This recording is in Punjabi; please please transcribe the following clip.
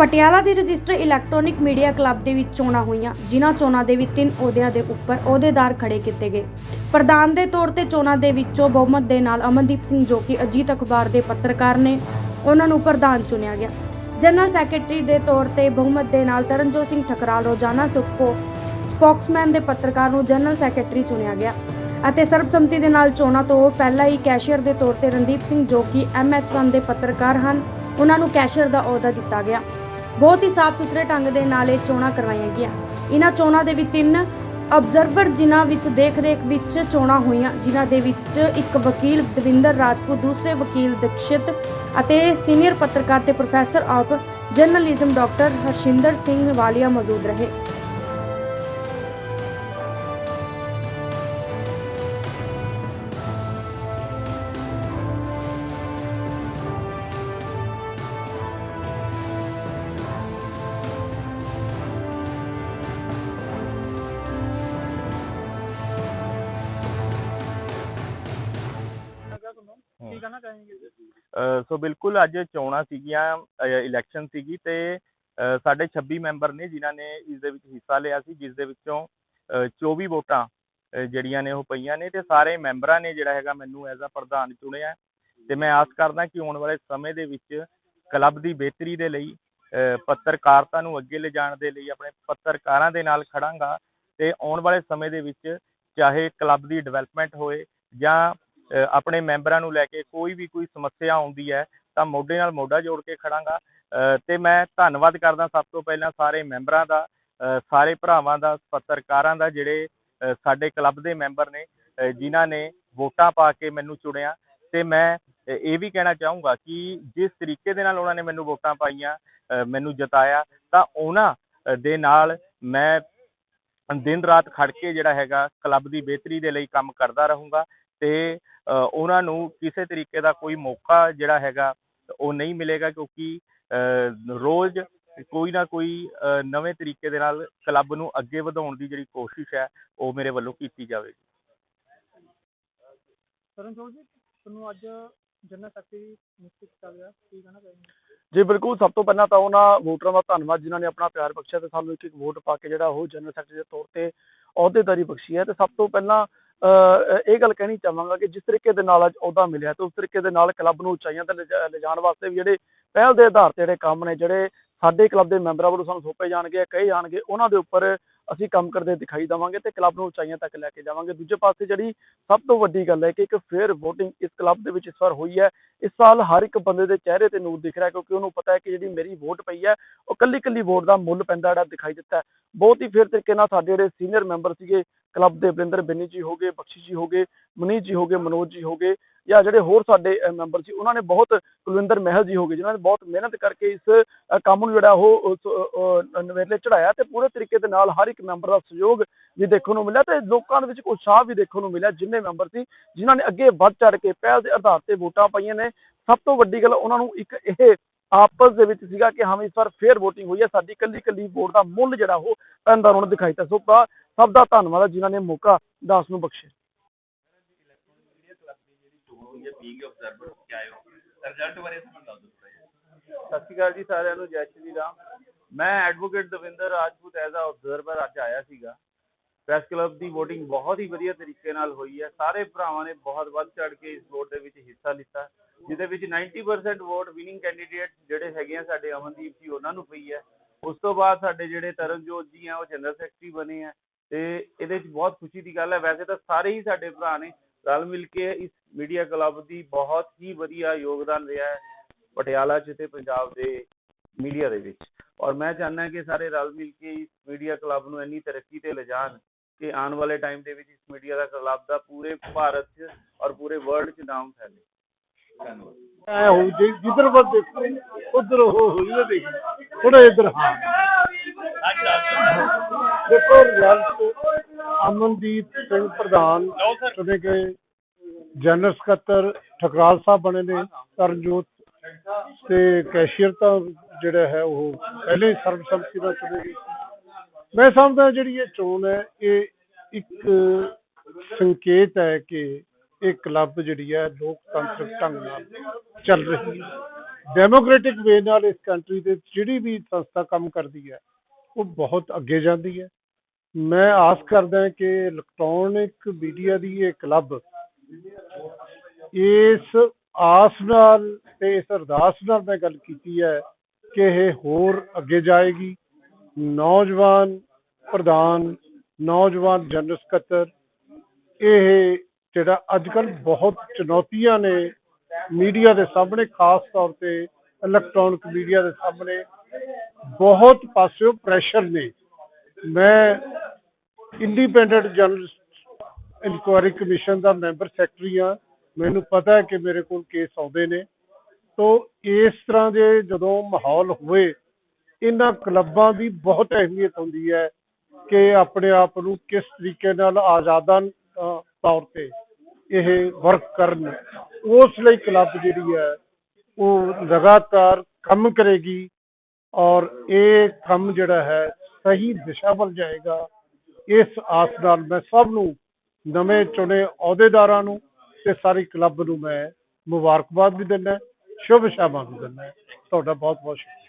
ਪਟਿਆਲਾ ਦੀ ਰਜਿਸਟਰ ਇਲੈਕਟ੍ਰੋਨਿਕ ਮੀਡੀਆ ਕਲੱਬ ਦੇ ਵਿੱਚ ਚੋਣਾਂ ਹੋਈਆਂ, ਜਿਨ੍ਹਾਂ ਚੋਣਾਂ ਦੇ ਵਿੱਚ ਤਿੰਨ ਅਹੁਦਿਆਂ ਦੇ ਉੱਪਰ ਅਹੁਦੇਦਾਰ ਖੜੇ ਕੀਤੇ ਗਏ। ਪ੍ਰਧਾਨ ਦੇ ਤੌਰ ਤੇ ਚੋਣਾਂ ਦੇ ਵਿੱਚੋਂ ਬਹੁਮਤ ਦੇ ਨਾਲ ਅਮਨਦੀਪ ਸਿੰਘ ਜੋ ਕਿ ਅਜੀਤ ਅਖਬਾਰ ਦੇ ਪੱਤਰਕਾਰ ਨੇ ਉਹਨਾਂ ਨੂੰ ਪ੍ਰਧਾਨ ਚੁਣਿਆ ਗਿਆ। ਜਨਰਲ ਸੈਕਟਰੀ ਦੇ ਤੌਰ ਤੇ ਬਹੁਮਤ ਦੇ ਨਾਲ ਤਰਨਜੋਤ ਸਿੰਘ ਠਕਰਾਲ, ਰੋਜ਼ਾਨਾ ਸੁਖੋ ਸਪੋਕਸਮੈਨ ਦੇ ਪੱਤਰਕਾਰ ਨੂੰ ਜਨਰਲ ਸੈਕਟਰੀ ਚੁਣਿਆ ਗਿਆ ਅਤੇ ਸਰਬਸੰਮਤੀ ਦੇ ਨਾਲ ਚੋਣਾਂ ਤੋਂ ਪਹਿਲਾਂ ਹੀ ਕੈਸ਼ੀਅਰ ਦੇ ਤੌਰ ਤੇ ਰਣਦੀਪ ਸਿੰਘ ਜੋ ਕਿ ਐਮਐਚ1 ਦੇ ਪੱਤਰਕਾਰ ਹਨ, ਉਹਨਾਂ ਨੂੰ ਕੈਸ਼ੀਅਰ ਦਾ ਅਹੁਦਾ ਦਿੱਤਾ ਗਿਆ। ਬਹੁਤ ਹੀ ਸਾਫ਼ ਸੁਥਰੇ ਢੰਗ ਦੇ ਨਾਲ ਇਹ ਚੋਣਾਂ ਕਰਵਾਈਆਂ ਗਈਆਂ। ਇਹਨਾਂ ਚੋਣਾਂ ਦੇ ਵਿੱਚ ਤਿੰਨ ਅਬਜ਼ਰਵਰ ਜਿਨ੍ਹਾਂ ਵਿੱਚ ਦੇਖ-ਰੇਖ ਵਿੱਚ ਚੋਣਾਂ ਹੋਈਆਂ, ਜਿਨ੍ਹਾਂ ਦੇ ਵਿੱਚ ਇੱਕ ਵਕੀਲ ਦਵਿੰਦਰ ਰਾਜਪੂਤ, ਦੂਸਰੇ ਵਕੀਲ ਦਕਸ਼ਿਤ ਅਤੇ ਸੀਨੀਅਰ ਪੱਤਰਕਾਰ ਤੇ professor of journalism doctor Harshinder Singh Walia ਮੌਜੂਦ ਰਹੇ। ਕੀ ਕਹਿਣਾ ਅ, ਸੋ ਬਿਲਕੁਲ ਅੱਜ ਚੋਣਾਂ ਸੀਗੀਆਂ ਇਲੈਕਸ਼ਨ ਸੀਗੀ ਤੇ ਸਾਡੇ 26 ਮੈਂਬਰ ਨੇ ਜਿਨ੍ਹਾਂ ਨੇ ਇਸ ਦੇ ਵਿੱਚ ਹਿੱਸਾ ਲਿਆ ਸੀ ਜਿਸ ਦੇ ਵਿੱਚੋਂ ਅ, 24 ਵੋਟਾਂ ਜਿਹੜੀਆਂ ਨੇ ਉਹ ਪਈਆਂ ਨੇ ਤੇ ਸਾਰੇ ਮੈਂਬਰਾਂ ਨੇ ਜਿਹੜਾ ਹੈਗਾ ਮੈਨੂੰ ਐਜ਼ ਅ ਪ੍ਰਧਾਨ ਚੁਣਿਆ। ਤੇ ਮੈਂ ਆਸ ਕਰਦਾ ਕਿ ਆਉਣ ਵਾਲੇ ਸਮੇਂ ਦੇ ਵਿੱਚ ਕਲੱਬ ਦੀ ਬਿਹਤਰੀ ਦੇ ਲਈ ਪੱਤਰਕਾਰਤਾ ਨੂੰ ਅੱਗੇ ਲਿਜਾਣ ਦੇ ਲਈ ਆਪਣੇ ਪੱਤਰਕਾਰਾਂ ਦੇ ਨਾਲ ਖੜਾਂਗਾ ਤੇ ਆਉਣ ਵਾਲੇ ਸਮੇਂ ਦੇ ਵਿੱਚ ਚਾਹੇ ਕਲੱਬ ਦੀ ਡਿਵੈਲਪਮੈਂਟ ਹੋਏ ਜਾਂ ਆਪਣੇ ਮੈਂਬਰਾਂ ਨੂੰ ਲੈ ਕੇ ਕੋਈ ਵੀ ਕੋਈ ਸਮੱਸਿਆ ਆਉਂਦੀ ਹੈ ਤਾਂ ਮੋਢੇ ਨਾਲ ਮੋਢਾ ਜੋੜ ਕੇ ਖੜਾਂਗਾ। ਅ, ਤੇ ਮੈਂ ਧੰਨਵਾਦ ਕਰਦਾ ਸਭ ਤੋਂ ਪਹਿਲਾਂ ਸਾਰੇ ਮੈਂਬਰਾਂ ਦਾ ਸਾਰੇ ਭਰਾਵਾਂ ਦਾ ਪੱਤਰਕਾਰਾਂ ਦਾ ਜਿਹੜੇ ਸਾਡੇ ਕਲੱਬ ਦੇ ਮੈਂਬਰ ਨੇ ਜਿਨ੍ਹਾਂ ਨੇ ਵੋਟਾਂ ਪਾ ਕੇ ਮੈਨੂੰ ਚੁਣਿਆ। ਤੇ ਮੈਂ ਇਹ ਵੀ ਕਹਿਣਾ ਚਾਹੂੰਗਾ ਕਿ ਜਿਸ ਤਰੀਕੇ ਦੇ ਨਾਲ ਉਹਨਾਂ ਨੇ ਮੈਨੂੰ ਵੋਟਾਂ ਪਾਈਆਂ ਮੈਨੂੰ ਜਿਤਾਇਆ ਤਾਂ ਉਹਨਾਂ ਦੇ ਨਾਲ ਮੈਂ ਦਿਨ ਰਾਤ ਖੜ ਕੇ ਜਿਹੜਾ ਹੈਗਾ ਕਲੱਬ ਦੀ ਬਿਹਤਰੀ ਦੇ ਲਈ ਕੰਮ ਕਰਦਾ ਰਹੂੰਗਾ। ਤੇ ਉਹਨਾਂ ਨੂੰ ਕਿਸੇ ਤਰੀਕੇ ਦਾ ਕੋਈ ਮੌਕਾ ਜਿਹੜਾ ਹੈਗਾ ਉਹ ਨਹੀਂ ਮਿਲੇਗਾ ਕਿਉਂਕਿ ਅ, ਰੋਜ਼ ਕੋਈ ਨਾ ਕੋਈ ਨਵੇਂ ਤਰੀਕੇ ਦੇ ਨਾਲ ਕਲੱਬ ਨੂੰ ਅੱਗੇ ਵਧਾਉਣ ਦੀ ਜਿਹੜੀ ਕੋਸ਼ਿਸ਼ ਹੈ ਉਹ ਮੇਰੇ ਵੱਲੋਂ ਕੀਤੀ ਜਾਵੇਗੀ। ਜੀ ਤੁਹਾਨੂੰ ਅੱਜ ਜਨਰਲ ਸੈਕਟਰੀ ਨਿਯੁਕਤ ਕੀਤਾ ਗਿਆ ਕੀ ਕਹਿਣਾ ਚਾहेंगे ਜੀ ਬਿਲਕੁਲ। ਸਭ ਤੋਂ ਪਹਿਲਾਂ ਤਾਂ ਉਹਨਾਂ ਵੋਟਰਾਂ ਦਾ ਧੰਨਵਾਦ ਜਿਨ੍ਹਾਂ ਨੇ ਆਪਣਾ ਪਿਆਰ ਬਖਸ਼ਿਆ ਤੇ ਸਾਨੂੰ ਇੱਕ ਇੱਕ ਵੋਟ ਪਾ ਕੇ ਜਿਹੜਾ ਉਹ ਜਨਰਲ ਸੈਕਟਰੀ ਦੇ ਤੌਰ ਤੇ ਅਹੁਦੇਦਾਰੀ ਬਖਸ਼ੀ ਹੈ। ਤੇ ਸਭ ਤੋਂ ਪਹਿਲਾਂ ਇਹ ਗੱਲ ਕਹਿਣੀ ਚਾਹਾਂਗਾ ਕਿ ਜਿਸ ਤਰੀਕੇ ਦੇ ਨਾਲ ਅੱਜ ਅਹੁਦਾ ਮਿਲਿਆ ਤੇ ਉਸ ਤਰੀਕੇ ਦੇ ਨਾਲ ਕਲੱਬ ਨੂੰ ਉਚਾਈਆਂ ਤੇ ਲਿਜਾ- ਲਿਜਾਣ ਵਾਸਤੇ ਵੀ ਜਿਹੜੇ ਪਹਿਲ ਦੇ ਆਧਾਰ ਤੇ ਜਿਹੜੇ ਕੰਮ ਨੇ, ਜਿਹੜੇ ਸਾਡੇ ਕਲੱਬ ਦੇ ਮੈਂਬਰਾਂ ਵੱਲੋਂ ਸਾਨੂੰ ਸੌਂਪੇ ਜਾਣਗੇ, ਕਹੇ ਜਾਣਗੇ, ਉਹਨਾਂ ਦੇ ਉੱਪਰ ਅਸੀਂ ਕੰਮ ਕਰਦੇ ਦਿਖਾਈ ਦੇਵਾਂਗੇ ਤੇ ਕਲੱਬ ਨੂੰ ਉਚਾਈਆਂ ਤੱਕ ਲੈ ਕੇ ਜਾਵਾਂਗੇ। ਦੂਜੇ ਪਾਸੇ ਜਿਹੜੀ ਸਭ ਤੋਂ ਵੱਡੀ ਗੱਲ ਹੈ ਕਿ ਇੱਕ ਫੇਅਰ VOTING ਇਸ ਕਲੱਬ ਦੇ ਵਿੱਚ ਇਸ ਵਾਰ ਹੋਈ ਹੈ। ਇਸ ਸਾਲ ਹਰ ਇੱਕ ਬੰਦੇ ਦੇ ਚਿਹਰੇ ਤੇ ਨੂਰ ਦਿਖ ਰਿਹਾ ਕਿਉਂਕਿ ਉਹਨੂੰ ਪਤਾ ਹੈ ਕਿ ਜਿਹੜੀ ਮੇਰੀ ਵੋਟ ਪਈ ਹੈ, ਉਹ ਕੱਲੀ ਕੱਲੀ ਵੋਟ ਦਾ ਮੁੱਲ ਪੈਂਦਾ ਜਿਹੜਾ ਦਿਖਾਈ ਦਿੱਤਾ ਬਹੁਤ ਹੀ ਫੇਰ ਤਰੀਕੇ ਨਾਲ ਸਾਡੇ ਜਿਹੜੇ ਸੀਨੀਅਰ ਮੈਂਬਰ ਸੀਗੇ ਕਲੱਬ ਦੇ ਬਰਿੰਦਰ ਬਿੰਨੀ ਜੀ ਹੋਗੇ ਬਖਸ਼ੀ ਜੀ ਹੋਗੇ ਮਨੀਸ਼ ਜੀ ਹੋਗੇ ਮਨੋਜ ਜੀ ਹੋਗੇ ਜਾਂ ਜਿਹੜੇ ਹੋਰ ਸਾਡੇ ਮੈਂਬਰ ਸੀ, ਉਹਨਾਂ ਨੇ ਬਹੁਤ ਕੁਲਵਿੰਦਰ ਮਹਿਲ ਜੀ ਹੋਗੇ ਜਿਨ੍ਹਾਂ ਨੇ ਬਹੁਤ ਮਿਹਨਤ ਕਰਕੇ ਇਸ ਕੰਮ ਨੂੰ ਜਿਹੜਾ ਉਹ ਨਵੇਲੇ ਚੜਾਇਆ ਤੇ ਪੂਰੇ ਤਰੀਕੇ ਦੇ ਨਾਲ ਹਰ ਇੱਕ ਮੈਂਬਰ ਦਾ ਸਹਿਯੋਗ ਵੀ ਦੇਖਣ ਨੂੰ ਮਿਲਿਆ ਤੇ ਲੋਕਾਂ ਦੇ ਵਿੱਚ ਉਤਸ਼ਾਹ ਵੀ ਦੇਖਣ ਨੂੰ ਮਿਲਿਆ, ਜਿੰਨੇ ਮੈਂਬਰ ਸੀ, ਜਿਨ੍ਹਾਂ ਨੇ ਅੱਗੇ ਵੱਧ ਚੜ ਕੇ ਪਹਿਲ ਦੇ ਆਧਾਰ ਤੇ ਵੋਟਾਂ ਪਾਈਆਂ ਨੇ। ਸਭ ਤੋਂ ਵੱਡੀ ਗੱਲ ਉਹਨਾਂ ਨੂੰ ਇੱਕ ਇਹ ਆਪਸ ਦੇ ਵਿੱਚ ਸੀਗਾ ਕਿ ਹਾਂ, ਇਸ ਵਾਰ ਫੇਅਰ VOTING ਹੋਈ ਹੈ, ਸਾਡੀ ਕੱਲੀ ਕੱਲੀ ਵੋਟ ਦਾ ਮੁੱਲ ਜਿਹੜਾ ਉਹ ਪੈਂਦਾ ਉਹਨਾਂ ਨੇ ਦਿਖਾਈ ਦਿੱਤਾ। ਸੋ ਸਭ ਦਾ ਧੰਨਵਾਦ ਹੈ ਜਿਨ੍ਹਾਂ ਨੇ ਮੌਕਾ ਦਾਸ ਨੂੰ ਬਖਸ਼ਿਆ। ਸਤਿ ਸ਼੍ਰੀ ਅਕਾਲ ਜੀ ਸਾਰਿਆਂ ਨੂੰ, ਜੈ ਸ਼੍ਰੀ ਰਾਮ। ਮੈਂ advocate Davinder Rajput as a observer ਅੱਜ ਆਇਆ ਸੀਗਾ। ਪ੍ਰੈਸ ਕਲੱਬ ਦੀ VOTING ਬਹੁਤ ਹੀ ਵਧੀਆ ਤਰੀਕੇ ਨਾਲ ਹੋਈ ਹੈ। ਸਾਰੇ ਭਰਾਵਾਂ ਨੇ ਬਹੁਤ ਵੱਧ ਚੜ ਕੇ ਇਸ ਵੋਟ ਦੇ ਵਿੱਚ ਹਿੱਸਾ ਲਿੱਤਾ, ਜਿਹਦੇ ਵਿੱਚ 90% ਵੋਟ ਵਿਨਿੰਗ ਕੈਂਡੀਡੇਟ ਜਿਹੜੇ ਹੈਗੇ ਆ ਸਾਡੇ ਅਮਨਦੀਪ ਜੀ, ਉਹਨਾਂ ਨੂੰ ਪਈ ਹੈ। ਉਸ ਤੋਂ ਬਾਅਦ ਸਾਡੇ ਜਿਹੜੇ ਤਰਨਜੋਤ ਜੀ ਆ, ਉਹ ਜਨਰਲ ਸੈਕਟਰੀ ਬਣੇ ਆ। ਤੇ ਇਹਦੇ ਵਿੱਚ ਬਹੁਤ ਖੁਸ਼ੀ ਦੀ ਗੱਲ ਹੈ। ਵੈਸੇ ਤਾਂ ਸਾਰੇ ਹੀ ਸਾਡੇ ਭਰਾ ਨੇ ਰਲ ਮਿਲ ਕੇ ਇਸ ਮੀਡੀਆ ਕਲੱਬ ਦੀ ਬਹੁਤ ਹੀ ਵਧੀਆ ਯੋਗਦਾਨ ਰਿਹਾ ਹੈ ਪਟਿਆਲਾ 'ਚ ਤੇ ਪੰਜਾਬ ਦੇ ਮੀਡੀਆ ਦੇ ਵਿੱਚ। ਔਰ ਮੈਂ ਚਾਹੁੰਦਾ ਕਿ ਸਾਰੇ ਰਲ ਮਿਲ ਕੇ ਇਸ ਮੀਡੀਆ ਕਲੱਬ ਨੂੰ ਇੰਨੀ ਤਰੱਕੀ ਤੇ ਲਿਜਾਣ ਕਿ ਆਉਣ ਵਾਲੇ ਟਾਈਮ ਦੇ ਵਿੱਚ ਇਸ ਮੀਡੀਆ ਦਾ ਕਲੱਬ ਦਾ ਪੂਰੇ ਭਾਰਤ 'ਚ ਔਰ ਪੂਰੇ ਵਰਲਡ 'ਚ ਨਾਮ ਫੈਲੇ। ਧੰਨਵਾਦ। ਐ ਹੋ ਜੀ ਜਿੱਧਰ ਵੱਲ ਦੇਖੋ ਉਧਰ ਉਹ ਹੋਈ ਨਾ ਦੇਖੀ। ਥੋੜਾ ਇੱਧਰ ਹਾਂ। ਦੇਖੋ ਰਿਜ਼ਲਟ ਅਮਨਦੀਪ ਸਿੰਘ ਪ੍ਰਧਾਨ ਚੁਣੇ ਗਏ ਜਨਰਲ ਸਕੱਤਰ ਠਕਰਾਲ ਸਾਹਿਬ ਬਣੇ ਨੇ ਤਰਨਜੋਤ ਤੇ ਕੈਸ਼ੀਅਰ ਤਾਂ ਜਿਹੜਾ ਹੈ ਉਹ ਪਹਿਲੇ ਹੀ ਸਰਬਸੰਮਤੀ ਨਾਲ ਚੁਣੇ ਗਏ। ਮੈਂ ਸਮਝਦਾ ਜਿਹੜੀ ਇਹ ਚੋਣ ਹੈ ਇਹ ਇੱਕ ਸੰਕੇਤ ਹੈ ਕਿ ਇਹ ਕਲੱਬ ਜਿਹੜੀ ਹੈ ਲੋਕਤੰਤਰਿਕ ਢੰਗ ਨਾਲ ਚੱਲ ਰਹੀ ਹੈ। ਡੈਮੋਕ੍ਰੈਟਿਕ ਵੇ ਨਾਲ ਇਸ ਕੰਟਰੀ ਦੇ ਜਿਹੜੀ ਵੀ ਸੰਸਥਾ ਕੰਮ ਕਰਦੀ ਹੈ ਉਹ ਬਹੁਤ ਅੱਗੇ ਜਾਂਦੀ ਹੈ। ਮੈਂ ਆਸ ਕਰਦਾ ਕਿ ਇਲੈਕਟ੍ਰੋਨਿਕ ਮੀਡੀਆ ਦੀ ਇਹ ਕਲੱਬ ਇਸ ਆਸ ਨਾਲ ਤੇ ਇਸ ਅਰਦਾਸ ਨਾਲ ਮੈਂ ਗੱਲ ਕੀਤੀ ਹੈ ਕਿ ਇਹ ਹੋਰ ਅੱਗੇ ਜਾਏਗੀ ਨੌਜਵਾਨ ਪ੍ਰਧਾਨ ਨੌਜਵਾਨ ਜਨਰਲ ਸਕੱਤਰ ਇਹ ਜਿਹੜਾ ਅੱਜ ਕੱਲ ਬਹੁਤ ਚੁਣੌਤੀਆਂ ਨੇ ਮੀਡੀਆ ਦੇ ਸਾਹਮਣੇ ਖਾਸ ਤੌਰ ਤੇ ਇਲੈਕਟ੍ਰੋਨਿਕ ਮੀਡੀਆ ਦੇ ਸਾਹਮਣੇ ਬਹੁਤ ਪਾਸਿਓਂ ਪ੍ਰੈਸ਼ਰ ਨੇ ਮੈਂ ਇੰਡੀਪੈਂਡੈਂਟ ਜਨਰਲ ਇਨਕੁਆਇਰੀ ਕਮਿਸ਼ਨ ਦਾ ਮੈਂਬਰ ਸੈਕਟਰੀ ਆ ਮੈਨੂੰ ਪਤਾ ਹੈ ਕਿ ਮੇਰੇ ਕੋਲ ਕੇਸ ਆਉਂਦੇ ਨੇ। ਤੋਂ ਇਸ ਤਰ੍ਹਾਂ ਦੇ ਜਦੋਂ ਮਾਹੌਲ ਹੋਵੇ, ਇਹਨਾਂ ਕਲੱਬਾਂ ਦੀ ਬਹੁਤ ਅਹਿਮੀਅਤ ਹੁੰਦੀ ਹੈ ਕਿ ਆਪਣੇ ਆਪ ਨੂੰ ਕਿਸ ਤਰੀਕੇ ਨਾਲ ਆਜ਼ਾਦਾਂ ਤੌਰ ਤੇ ਇਹ ਵਰਕ ਕਰਨ। ਉਸ ਲਈ ਕਲੱਬ ਜਿਹੜੀ ਹੈ, ਉਹ ਲਗਾਤਾਰ ਕੰਮ ਕਰੇਗੀ ਔਰ ਇਹ ਕੰਮ ਜਿਹੜਾ ਹੈ, ਸਹੀ ਦਿਸ਼ਾ ਵੱਲ ਜਾਏਗਾ। ਇਸ ਆਸ ਨਾਲ ਮੈਂ ਸਭ ਨੂੰ ਨਵੇਂ ਚੁਣੇ ਅਹੁਦੇਦਾਰਾਂ ਨੂੰ ਤੇ ਸਾਰੀ ਕਲੱਬ ਨੂੰ ਮੈਂ ਮੁਬਾਰਕਬਾਦ ਵੀ ਦਿੰਦਾ, ਸ਼ੁਭ ਸ਼ਾਮਾਂ ਵੀ ਦਿੰਦਾ। ਤੁਹਾਡਾ ਬਹੁਤ ਬਹੁਤ ਸ਼ੁਕਰੀਆ।